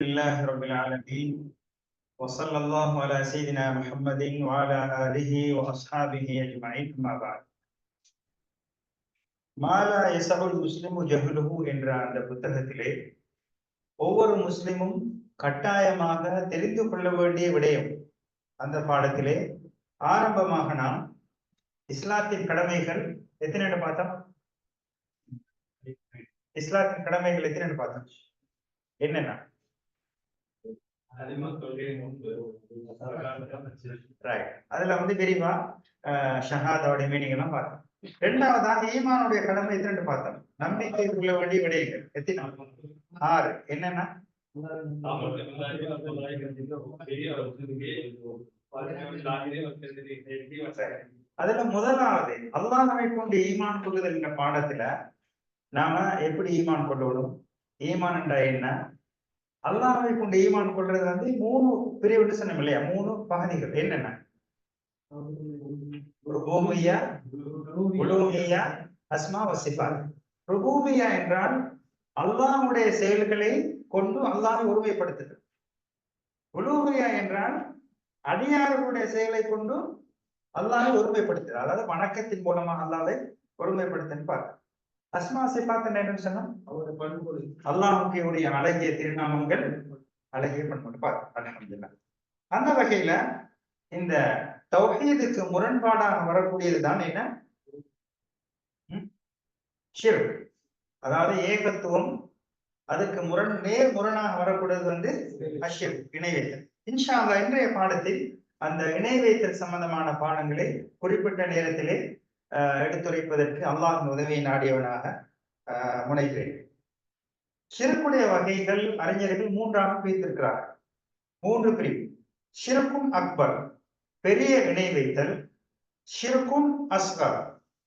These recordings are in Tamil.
لله رب العالمين وصلى الله على سيدنا محمد وعلى آله وأصحابه أجمعين أما بعد மாலா எசபுல் முஸ்லிமு ஜஹலுஹு என்ற அந்த புத்தகத்திலே ஒவ்வொரு முஸ்லிமும் கட்டாயமாக தெரிந்து கொள்ள வேண்டிய விடயம் அந்த பாடத்திலே ஆரம்பமாக நாம் இஸ்லாத்தின் கடமைகள் எத்தனை பார்த்தோம் இஸ்லாத்தின் கடமைகள் எத்தனை பார்த்தோம் என்னென்ன ரைட் அதுல வந்து விரிவா ஷஹாதாவுடைய மீனிங் எல்லாம் பார்த்தோம் ரெண்டாவதாக ஈமானுடைய கடமை எத்தனை பார்த்தோம். நம்பிக்கை உள்ள வழி விடயங்கள் எத்தனை? ஆறு. என்னன்னா? அதுல முதலாவது அல்லாஹவை கொண்டு ஈமான் கொள்ளுதல் என்ற பாடத்துல நாம எப்படி ஈமான் கொள்ளணும்? ஈமான் என்றா என்ன? அல்லாஹை கொண்டு ஈமான் கொள்றது வந்து மூணு பிரிவு சொன்னோம் இல்லையா? மூணு பகுதிகள். என்னென்ன? ருபூபியா உலூஹியா அஸ்மா வசிஃபாத் ருபூமியா என்றால் அல்லாஹுடைய செயல்களை கொண்டு அல்லாஹை ஒருமைப்படுத்துது உலூமியா என்றால் அடியாரர்களுடைய செயலை கொண்டு அல்லாஹை ஒருமைப்படுத்துது அதாவது வணக்கத்தின் மூலமாக அல்லாவை ஒருமைப்படுத்துன்னு பார்க்க அஸ்மா சிபாத் என்னன்னு சொன்னா அல்லாஹுக்கு அழகிய திருநாமங்கள் அழகிய பண்பு அந்த வகையில இந்த தௌஹீதுக்கு முரண்பாடாக வரக்கூடியது தான் என்ன? ஷிர் அதாவது ஏகத்துவம் அதுக்கு முரண் நேர் முரணாக வரக்கூடியது வந்து அஷிர் இணை வைத்தல் இன்ஷா அந்த இன்றைய பாடத்தில் அந்த இணை வைத்தல் சம்பந்தமான பாடங்களை குறிப்பிட்ட நேரத்திலே எடுத்துரைப்பதற்கு அல்லாஹ் உதவியை நாடியவனாக முனைகிறேன். சிறப்புடைய வகைகள் அறிஞர்கள் மூன்றாக பிரித்திருக்கிறார் மூன்று பிரிவு. ஷிருக்கும் அக்பர் பெரிய இணை வைத்தல். ஷிர்குன் அஸ்கர்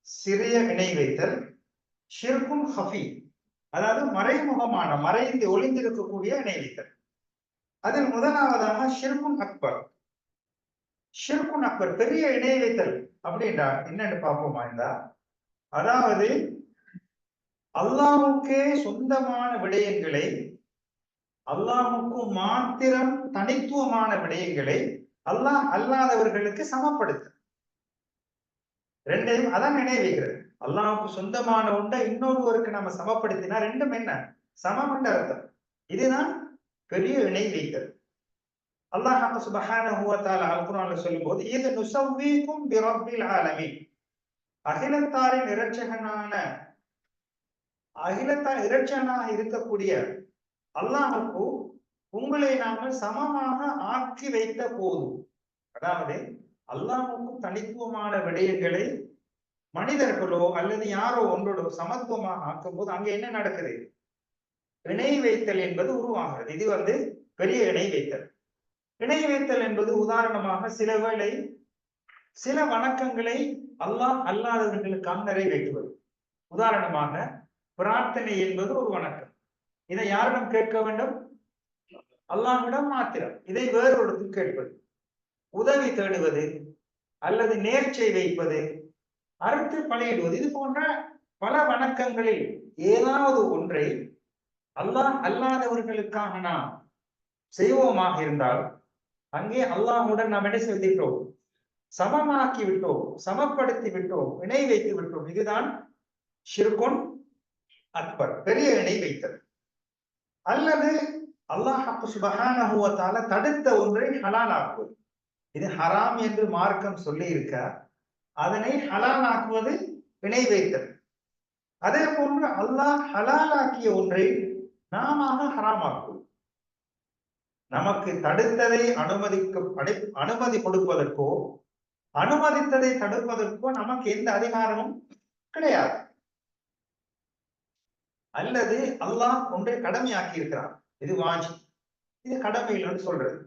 சிறிய இணை வைத்தல். ஷிர்குன் ஹஃபி அதாவது மறைமுகமான மறைந்து ஒளிந்திருக்கக்கூடிய இணை வைத்தல். அதில் முதலாவதாக ஷிர்குன் அக்பர். ஷிர்குன் அக்பர் பெரிய இணை வைத்தல். அப்படின்றா என்னன்னு பார்ப்போமா இருந்தா அதாவது அல்லாவுக்கே சொந்தமான விடயங்களை அல்லாஹுக்கு மாத்திரம் தனித்துவமான விடயங்களை அல்லாஹ் அல்லாதவர்களுக்கு சமப்படுத்து ரெண்டையும் அதான் நினைவுகிறது. அல்லாஹுக்கு சொந்தமான ஒன்றை இன்னொருவருக்கு நம்ம சமப்படுத்தினா ரெண்டும் என்ன? சமம் என்ற அர்த்தம். இதுதான் பெரிய இணை வைக்கிறது அல்லாஹ் சுபஹானஹு வ தஆலா அல் சொல்லும்போது இது நுஸவ்விகும் பிரப்பில் ஆலமீன். அகிலத்தாரின் இரட்சகனான அகிலத்தார் இரட்சகனாக இருக்கக்கூடிய அல்லாஹுக்கு உங்களை நாங்கள் சமமாக ஆக்கி வைத்த போதும். அதாவது அல்லாஹுக்கும் தனித்துவமான விடயங்களை மனிதர்களோ அல்லது யாரோ ஒன்றோட சமத்துவமாக ஆக்கும் போது அங்க என்ன நடக்குது? இணை வைத்தல் என்பது உருவாகிறது. இது வந்து பெரிய இணை வைத்தல். இணை வைத்தல் என்பது உதாரணமாக சில வேளை சில வணக்கங்களை அல்லாஹ் அல்லாதவர்களுக்காக நிறைவேற்றுவது. உதாரணமாக பிரார்த்தனை என்பது ஒரு வணக்கம். இதை யாரிடம் கேட்க வேண்டும்? அல்லாஹ்விடம் மாத்திரம். இதை வேறொருத்து கேட்பது. உதவி தேடுவது அல்லது நேர்ச்சை வைப்பது அறுத்து பழையிடுவது இது போன்ற பல வணக்கங்களில் ஏதாவது ஒன்றை அல்லாஹ் அல்லாதவர்களுக்காக நாம் செய்வோமாக இருந்தால் அங்கே அல்லாஹுடன் நாம் என்ன செய்துவிட்டோம்? சமமாக்கி விட்டோம் சமப்படுத்தி விட்டோம் இணை வைத்து விட்டோம். இதுதான் ஷிர்குன் அக்பர் பெரிய இணை வைத்தது அல்லது அல்லாஹ் சுபஹானஹுவத்தால தடுத்த ஒன்றை ஹலால் ஆக்குவது இது ஹராம் என்று மார்க்கம் சொல்லி இருக்க அதனை ஹலால் ஆக்குவது இணை வைத்தது அதே போன்று அல்லாஹ் ஹலாலாக்கிய ஒன்றை நாம ஹராம் ஆக்குவது நமக்கு தடுத்ததை அனுமதிக்க அனுமதி கொடுப்பதற்கோ அனுமதித்ததை தடுப்பதற்கோ நமக்கு எந்த அதிகாரமும் கிடையாது. அல்லது அல்லாஹ் ஒன்றை கடமையாக்கி இருக்கிறான் இது வாஜி இது கடமையில் சொல்றது.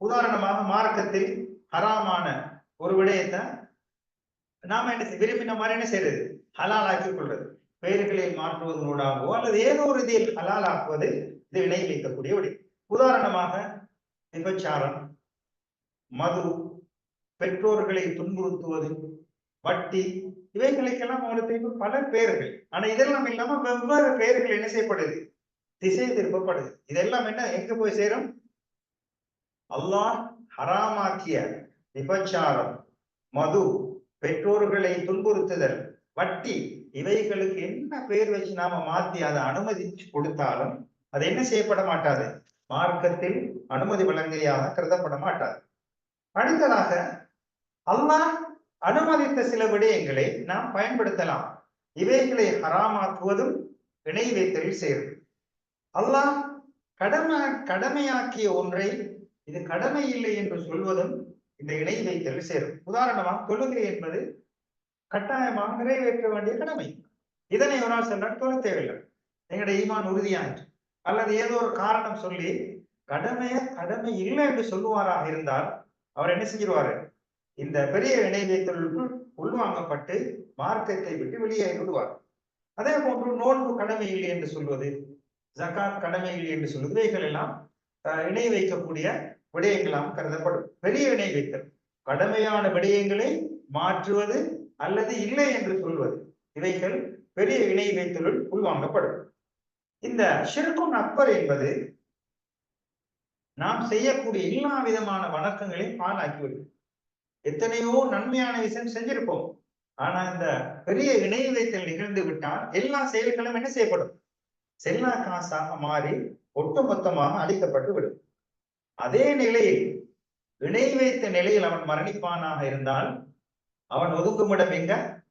உதாரணமாக மார்க்கத்தில் ஹராமான ஒரு விடயத்தை நாம என்ன விரும்பின மாதிரி என்ன செய்யறது ஹலாலாக்கி கொள்றது. பெயர்களை மாற்றுவதனூடாகவோ அல்லது ஏதோ ஒரு இதில் ஹலால் ஆக்குவது இது இணை வைக்கக்கூடிய விடயம். உதாரணமாக விபச்சாரம் மது பெற்றோர்களை துன்புறுத்துவது வட்டி இவைகளுக்கெல்லாம் அவங்களுக்கு பல பெயர்கள் ஆனா இதெல்லாம் இல்லாம வெவ்வேறு பெயர்கள் என்ன செய்யப்படுது? திசை திருப்பப்படுது. இதெல்லாம் என்ன? எங்க போய் சேரும்? அல்லாஹ் ஹராமாக்கிய விபச்சாரம் மது பெற்றோர்களை துன்புறுத்துதல் வட்டி இவைகளுக்கு என்ன பெயர் வச்சு நாம மாத்தி அதை அனுமதிச்சு கொடுத்தாலும் அது என்ன செய்யப்பட மாட்டாது? மார்க்கத்தில் அனுமதி வழங்கியாக கருதப்பட மாட்டார் அடுத்ததாக அல்லாஹ் அனுமதித்த சில விடயங்களை நாம் பயன்படுத்தலாம். இவைகளை ஹராமாக்குவதும் இணை வைத்தலில் சேரும் அல்லாஹ் கடமை கடமையாக்கிய ஒன்றை இது கடமை இல்லை என்று சொல்வதும் இந்த இணை வைத்தலில் சேரும் உதாரணமாக தொழுகை என்பது கட்டாயமாக நிறைவேற்ற வேண்டிய கடமை. இதனை ஒரு நாள் சொன்னால் தொழ தேவையில்லை. எங்களுடைய ஈமான் உறுதியாயிற்று. அல்லது ஏதோ ஒரு காரணம் சொல்லி கடமைய கடமை இல்லை என்று சொல்லுவாராக இருந்தால் அவர் என்ன செஞ்சிருவாரு இந்த பெரிய இணையத்திற்குள் வைத்தலுக்குள் உள்வாங்கப்பட்டு மார்க்கத்தை விட்டு வெளியே விடுவார். அதே போன்று நோன்பு கடமை இல்லை என்று சொல்வது ஜகாத் கடமை இல்லை என்று சொல்வது இவைகள் எல்லாம் இணை வைக்கக்கூடிய விடயங்களாம் கருதப்படும். பெரிய இணை வைத்தல் கடமையான விடயங்களை மாற்றுவது அல்லது இல்லை என்று சொல்வது இவைகள் பெரிய இணை வைத்தலுள் உள்வாங்கப்படும் இந்த சிறுக்கும் அக்பர் என்பது நாம் செய்யக்கூடிய எல்லா விதமான வணக்கங்களையும் பாலாக்கிவிடும் எத்தனையோ நன்மையான விஷயம் செஞ்சிருப்போம். ஆனா இந்த பெரிய இணை வைத்தல் நிகழ்ந்து விட்டால் எல்லா செயல்களும் என்ன செய்யப்படும்? செல்லா காசாக மாறி ஒட்டுமொத்தமாக அழிக்கப்பட்டு விடும். அதே நிலையில் இணை வைத்த நிலையில் அவன் மரணிப்பானாக இருந்தால் அவன் ஒதுக்குமிடம் எங்க?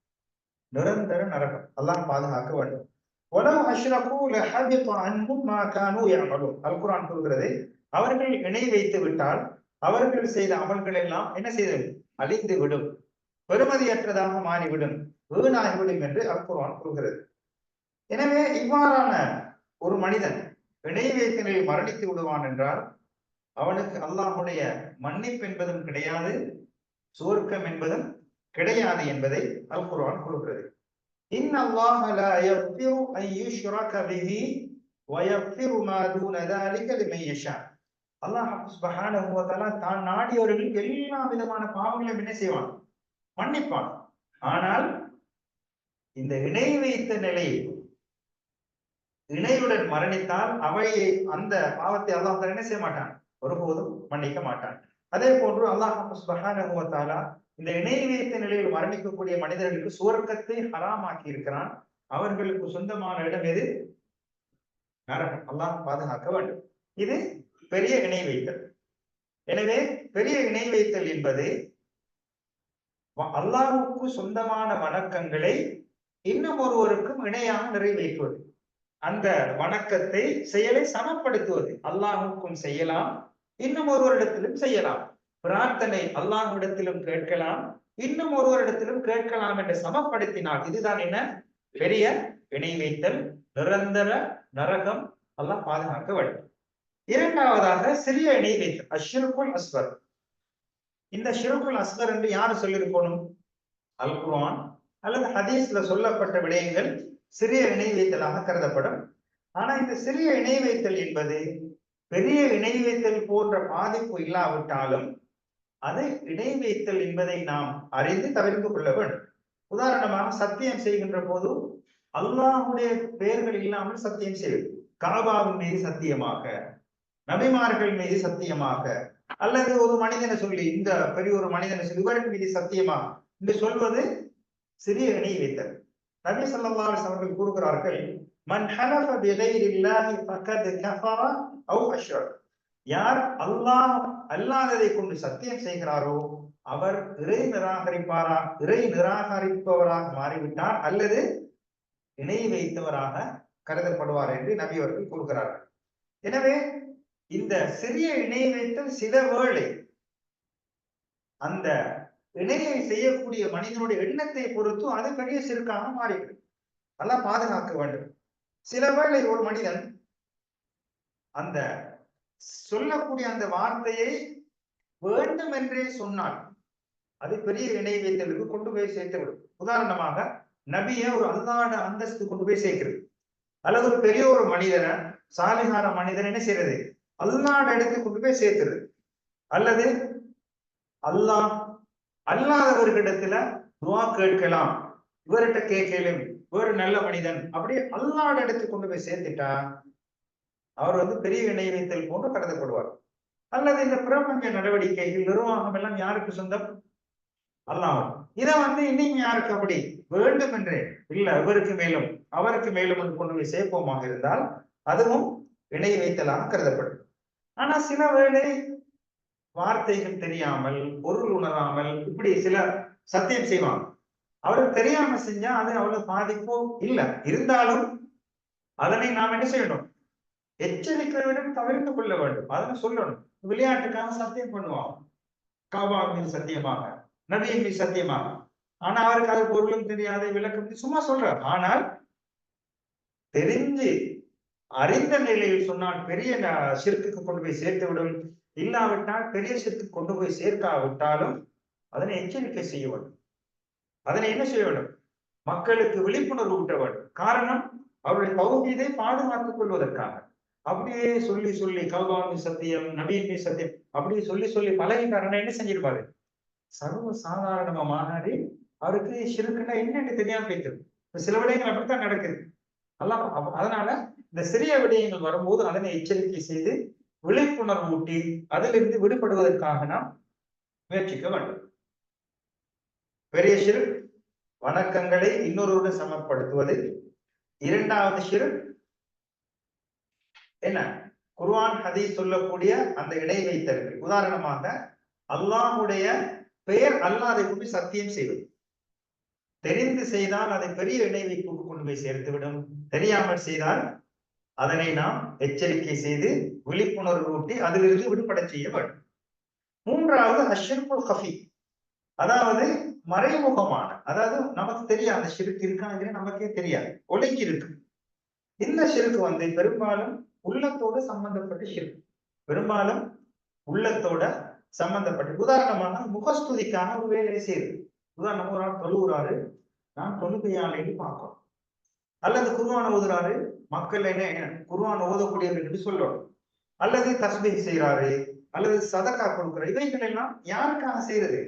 நிரந்தர நரகம். அல்லாஹ் பாதுகாக்க வேண்டும். உலக அஷ்ரகு அன்பும் மாகானு யாமலும் அல்குரான் சொல்கிறது அவர்கள் இணை வைத்து விட்டால் அவர்கள் செய்த அமல்கள் எல்லாம் என்ன செய்தது அழிந்து விடும் பெருமதியற்றதாக மாறிவிடும். வீணாகிவிடும் என்று அல்குரான் கூறுகிறது எனவே இவ்வாறான ஒரு மனிதன் இணை வைத்த மரணித்து விடுவான் என்றால் அவனுக்கு அல்லாஹுடைய மன்னிப்பு என்பதும் கிடையாது சுவர்க்கம் என்பதும் கிடையாது என்பதை அல் கூறுகிறது இன் அல்லாஹ் லா யக்ஃபிரு அன் யுஷ்ரக பிஹி வ யக்ஃபிரு மா தூன ذلك லிமன் யஷா அல்லாஹ் சுப்ஹானஹு வ தஆலா தான் நாடியவர்களுக்கு எல்லா விதமான பாவங்களையும் என்ன செய்வான் மன்னிப்பான் ஆனால் இந்த இணை வைத்த நிலையில் இணையுடன் மரணித்தால் அவையை அந்த பாவத்தை அல்லாஹ் என்ன செய்ய மாட்டான் ஒருபோதும் மன்னிக்க மாட்டான் அதே போன்று அல்லாஹ் சுப்ஹானஹு வ தஆலா இந்த இணையத்த நிலையில் மரணிக்கக்கூடிய மனிதர்களுக்கு சுவர்க்கத்தை ஹராமாக்கி இருக்கிறான் அவர்களுக்கு சொந்தமான இடம் எது? நரகம். அல்லாஹ் பாதுகாக்க வேண்டும். இது பெரிய இணை வைத்தல் எனவே பெரிய இணை வைத்தல் என்பது அல்லாஹுக்கு சொந்தமான வணக்கங்களை இன்னும் ஒருவருக்கும் இணையாக நிறைவேற்றுவது. அந்த வணக்கத்தை செயலை சமப்படுத்துவது. அல்லாஹுக்கும் செய்யலாம். இன்னும் ஒருவரிடத்திலும் செய்யலாம். பிரார்த்தனை அல்லாஹ்விடத்திலும் கேட்கலாம் இன்னும் ஒருவரிடத்திலும் கேட்கலாம் என்று சமப்படுத்தினால் இதுதான் என்ன? பெரிய இணை வைத்தல் நிரந்தர நரகம் எல்லாம் பாதுகாக்க வேண்டும். இரண்டாவதாக சிறிய இணை வைத்தல் அஷ்ருக்குல் அஸ்வர். இந்த ஷிருக்குல் அஸ்வர் என்று யாரு சொல்லியிருக்கணும்? அல் குர்ஆன் அல்லது ஹதீஸ்ல சொல்லப்பட்ட விடயங்கள் சிறிய இணை வைத்தலாக கருதப்படும். ஆனா இந்த சிறிய இணை வைத்தல் என்பது பெரிய இணை வைத்தல் போன்ற பாதிப்பு இல்லாவிட்டாலும் அதை இணை வைத்தல் என்பதை நாம் அறிந்து தவிர்த்து கொள்ள வேண்டும். உதாரணமாக சத்தியம் செய்கின்ற போது அல்லாஹுடைய பெயர்கள் இல்லாமல் சத்தியம் செய்வது. காபாவின் மீது சத்தியமாக நபிமார்கள் மீது சத்தியமாக அல்லது ஒரு மனிதனை சொல்லி இந்த பெரிய ஒரு மனிதனை சொல்லி இவரின் மீது சத்தியமாக என்று சொல்வது சிறிய இணை வைத்தல் நபி ஸல்லல்லாஹு அவர்கள் கூறுகிறார்கள் மன் ஹலஃப பிகைரில்லாஹி ஃபகத் கஃபர அவ் அஷ்ரக் யார் அல்லாஹ் அல்லாததை கொண்டு சத்தியம் செய்கிறாரோ? அவர் இறை நிராகரிப்பாரா? இறை நிராகரிப்பவராக மாறிவிட்டார் அல்லது இணை வைத்தவராக கருதப்படுவார் என்று நபி அவர்கள் கூறுகிறார்கள். எனவே இந்த சிறிய இணை வைத்தல் சில வேளை அந்த இணையை செய்யக்கூடிய மனிதனுடைய எண்ணத்தை பொறுத்து அது பெரிய சிறுக்காக மாறிவிடும். நல்லா பாதுகாக்க வேண்டும். சில வேளை ஒரு மனிதன் அந்த சொல்லக்கூடிய அந்த வார்த்தையை வேண்டும் என்றே சொன்னால் அது பெரிய இணை வைத்தலுக்கு கொண்டு போய் சேர்த்து விடும் உதாரணமாக நபிய ஒரு அல்லாட அந்தஸ்து கொண்டு போய் சேர்க்கிறது. அல்லது ஒரு பெரிய ஒரு மனிதனை சாலிகார மனிதன் என்ன செய்யறது? அல்லாட இடத்துக்கு கொண்டு போய் சேர்த்துறது அல்லது அல்லாஹ் அல்லாதவர்களிடத்துல துவா கேட்கலாம். இவர்கிட்ட கேட்கலும் வேறு நல்ல மனிதன். அப்படியே அல்லாட இடத்துக்கு கொண்டு போய் சேர்த்துட்டா அவர் வந்து பெரிய இணை வைத்தல் போன்று கருதப்படுவார். அல்லது இந்த பிரபஞ்ச நடவடிக்கைகள் நிர்வாகம் எல்லாம் யாருக்கு சொந்தம்? அல்லாமல் இதை வந்து இன்னைக்கு யாருக்கு அப்படி? வேண்டும் என்றே இல்ல இவருக்கு மேலும் அவருக்கு மேலும் என்று கொண்டு போய் சேர்ப்போமாக இருந்தால் அதுவும் இணை வைத்தலாக கருதப்படும். ஆனா சில வேளை வார்த்தைகள் தெரியாமல் பொருள் உணராமல் இப்படி சில சத்தியம் செய்வாங்க. அவருக்கு தெரியாம செஞ்சா அது அவ்வளவு பாதிப்போ இல்ல. இருந்தாலும் அதனை நாம் என்ன செய்யணும்? எச்சரிக்கையுடன் தவிர்த்து கொள்ள வேண்டும். அதனை சொல்லணும். விளையாட்டுக்காக சத்தியம் பண்ணுவான் காபா மீது சத்தியமாக நபியின் மீது சத்தியமாக. ஆனா அவருக்கு அது பொருளும் தெரியாத விளக்கம் சும்மா சொல்றார். ஆனால் தெரிஞ்சு அறிந்த நிலையில் சொன்னால் பெரிய சிற்குக்கு கொண்டு போய் சேர்த்து விடும் இல்லாவிட்டால் பெரிய சிற்கு கொண்டு போய் சேர்க்காவிட்டாலும் அதனை எச்சரிக்கை செய்ய வேண்டும். அதனை என்ன செய்ய வேண்டும்? மக்களுக்கு விழிப்புணர்வு ஊட்ட வேண்டும். காரணம் அவருடைய பகுதியை பாதுகாத்துக் கொள்வதற்காக. அப்படியே சொல்லி சொல்லி கல்வாமி சத்தியம் நவீன்மி சத்தியம் அப்படியே சொல்லி சொல்லி பழகிட்டாருன்னா என்ன செஞ்சிருப்பாரு? சர்வ சாதாரணமா மாநாடி அவருக்கு சிறுக்குன்னா என்னன்னு தெரியாம போயிட்டு சில விடயங்கள் அப்படித்தான் நடக்குது. நல்லா அதனால இந்த சிறிய விடயங்கள் வரும்போது அதனை எச்சரிக்கை செய்து விழிப்புணர்வு ஊட்டி அதிலிருந்து விடுபடுவதற்காக நாம் முயற்சிக்க வேண்டும். பெரிய சிறு வணக்கங்களை இன்னொருவருடன் சமப்படுத்துவது. இரண்டாவது சிறு என்ன? குர்ஆன் ஹதீஸ் சொல்லக்கூடிய அந்த இணை வைத்தல்கள் உதாரணமாக அல்லாஹுடைய பெயர் அல்லாதை கொண்டு சத்தியம் செய்வது. தெரிந்து செய்தால் அதை பெரிய இடைவை வைப்புக்கு கொண்டு போய் சேர்த்துவிடும். தெரியாமல் செய்தால் அதனை நாம் எச்சரிக்கை செய்து விழிப்புணர்வு ஊட்டி அதிலிருந்து விடுபட செய்ய வேண்டும். மூன்றாவது அஷிர்புல் ஹஃபி அதாவது மறைமுகமான அதாவது நமக்கு தெரியாது ஷிருக்கு இருக்காங்கிறது நமக்கே தெரியாது. ஒடுக்கி இருக்கு. இந்த ஷிருக்கு வந்து பெரும்பாலும் உள்ளத்தோடு சம்பந்தப்பட்டு ஷிருக்கு பெரும்பாலும் உள்ளத்தோட சம்பந்தப்பட்ட. உதாரணமாக முகஸ்துதிக்கான ஒரு வேலையை செய்யுது உதாரணமா ஒரு ஆள் தொழுகிறாரு நான் தொழுகையாளேன்னு பார்க்கணும் அல்லது குருவான ஓதுறாரு. மக்கள் என்ன குருவான ஓதக்கூடியவர்கள் சொல்லணும் அல்லது தஸ்பீ செய்யறாரு அல்லது சதக்கா கொடுக்குற இவைகள் எல்லாம் யாருக்காக செய்யறது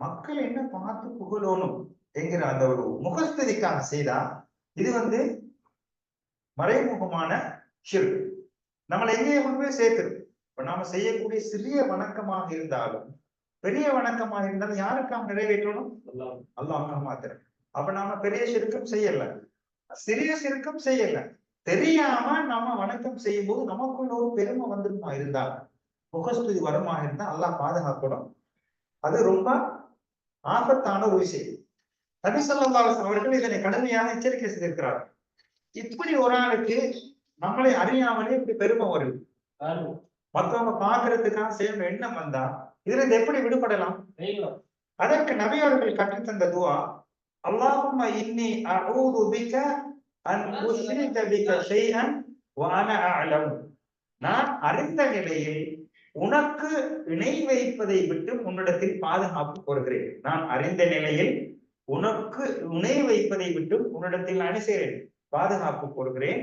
மக்கள் என்ன பார்த்து புகழணும் என்கிற அந்த ஒரு முகஸ்துதிக்காக செய்தா இது வந்து மறைமுகமான ஷிர் நம்மளை எங்கேயே கொண்டு போய் சேர்த்துரும் இப்ப நாம செய்யக்கூடிய சிறிய வணக்கமாக இருந்தாலும் பெரிய வணக்கமாக இருந்தாலும் யாருக்காக நிறைவேற்றணும்? அல்லாஹ் மாத்திரம். அப்ப நாம பெரிய சிறுக்கம் செய்யல. சிறிய சிறுக்கம் செய்யல. தெரியாம நாம வணக்கம் செய்யும் போது நமக்குள்ள ஒரு பெருமை வந்துருமா இருந்தா? முகஸ்துதி வருமா இருந்தா அல்லாஹ் பாதுகாக்கணும். அது ரொம்ப ஆபத்தான ஒரு விஷயம். நபி சொல்லல்லாஸ் அவர்கள் இதனை கடுமையாக எச்சரிக்கை செய்திருக்கிறார். இப்படி ஒரு ஆளுக்கு நம்மளை அறியாமலே இப்படி பெருமை வருது மத்தவங்க பாக்குறதுக்காக செய்யணும் எண்ணம் வந்தா இதுல இருந்து எப்படி விடுபடலாம்? அதற்கு நபி அவர்கள் கற்றுத்தந்த துவா அல்லாஹும்ம இன்னி அஊது பிக அன் உஷ்ரிக பிக ஷைஅன் வ அன அஅலம். நான் அறிந்த நிலையில் உனக்கு இணை வைப்பதை விட்டு உன்னிடத்தில் பாதுகாப்பு கோருகிறேன். நான் அறிந்த நிலையில் உனக்கு இணை வைப்பதை விட்டு உன்னிடத்தில் அனுசேரேன் பாதுகாப்பு கோருகிறேன்.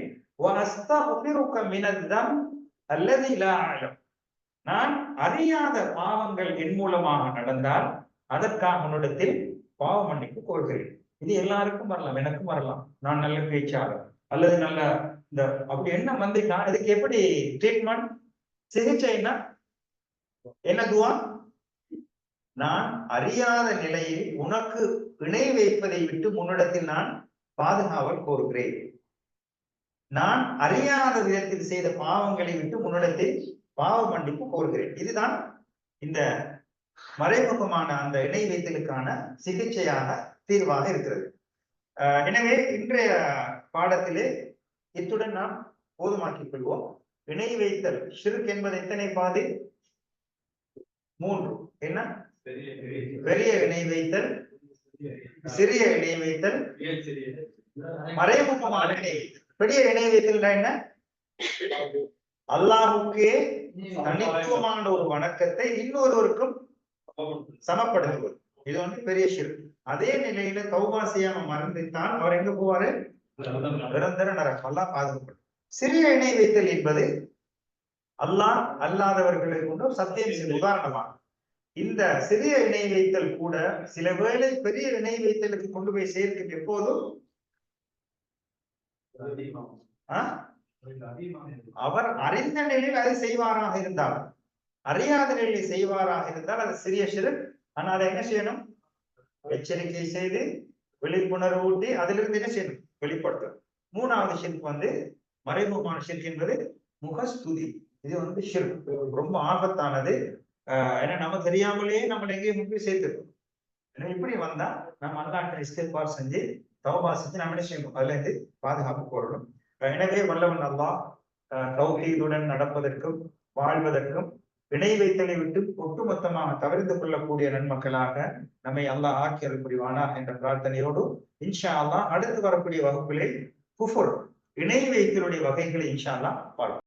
நான் அறியாத பாவங்கள் என் மூலமாக நடந்தால் அதற்காக உன்னிடத்தில் பாவ மன்னிப்பு கோருகிறேன். இது எல்லாருக்கும் வரலாம் எனக்கும் வரலாம். நான் நல்ல பேச்சாளர். அல்லது நல்ல இந்த அப்படி என்ன வந்திருக்கா இதுக்கு எப்படி ட்ரீட்மெண்ட் சிகிச்சைன்னா என்ன? துவா? நான் அறியாத நிலையில் உனக்கு இணை வைப்பதை விட்டு முன்னிடத்தில் நான் பாதுகாவல் கோருகிறேன். நான் அறியாத விதத்தில் செய்த பாவங்களை விட்டு முன்னிடத்தில் பாவ மன்னிப்பு கோருகிறேன். இதுதான் இந்த மறைமுகமான அந்த இணை வைத்தலுக்கான சிகிச்சையாக தீர்வாக இருக்கிறது. எனவே இன்றைய பாடத்திலே இத்துடன் நாம் போதுமாக்கிக் கொள்வோம். இணை வைத்தல் ஷிருக் என்பது எத்தனை பாதி? மூன்று. என்ன? பெரிய இணை வைத்தல் சிறிய இணை வைத்தல் மறைமுகமான இணை வைத்தல். பெரிய இணை வைத்தல் என்ன? அல்லாஹுக்கே தனித்துவமான ஒரு வணக்கத்தை இன்னொருவருக்கும் சமப்படுத்துவது. இது வந்து பெரிய ஷிர் அதே நிலையில தௌபா செய்யாம மறந்துட்டால் அவர் எங்க போவாரு? நிரந்தர நரகம். அல்லாஹ் பாதுகாப்படும் சிறிய இணை வைத்தல் என்பது அல்லாஹ் அல்லாதவர்களை கொண்டு சத்தியம் செய்த உதாரணமா இந்த சிறிய இணை வைத்தல் கூட சில வேளை பெரிய இணை வைத்தலுக்கு கொண்டு போய் சேர்க்கும் எப்போதும் அவர் அறிந்த நிலையில் அதை செய்வாராக இருந்தால் அறியாத நிலையில் செய்வாராக இருந்தால் அது சிறிய சிறு ஆனால் அதை என்ன செய்யணும்? எச்சரிக்கை செய்து விழிப்புணர்வு ஊட்டி அதிலிருந்து என்ன செய்யணும்? வெளிப்படுத்தும் மூணாவது ஷிர்க் வந்து மறைமுகமான ஷிர்க் என்பது முகஸ்துதி. இது வந்து ஷிர்க் ரொம்ப ஆபத்தானது. ஆஹ் ஏன்னா நம்ம தெரியாமலேயே நம்ம எங்கேயும் முன்பு சேர்த்துருக்கோம். ஏன்னா இப்படி வந்தா நம்ம அல்லாட்ட இஸ்திஃபார் செஞ்சு தௌபா செஞ்சு நம்ம என்ன செய்யணும் அதுல இருந்து பாதுகாப்பு கோரணும் எனவே வல்லவன் அல்லாஹ் அஹ் தௌஹீதுடன் நடப்பதற்கும் வாழ்வதற்கும் வினை வைத்தலை விட்டு ஒட்டுமொத்தமாக தவிர்த்து கொள்ளக்கூடிய நன்மக்களாக நம்மை அல்லாஹ் ஆக்கியல் புரிவானா என்ற பிரார்த்தனையோடு இன்ஷா அல்லா அடுத்து வரக்கூடிய வகுப்பிலே குஃபுர் இணை வைத்தலுடைய வகைகளை இன்ஷா அல்லா பார்ப்போம்.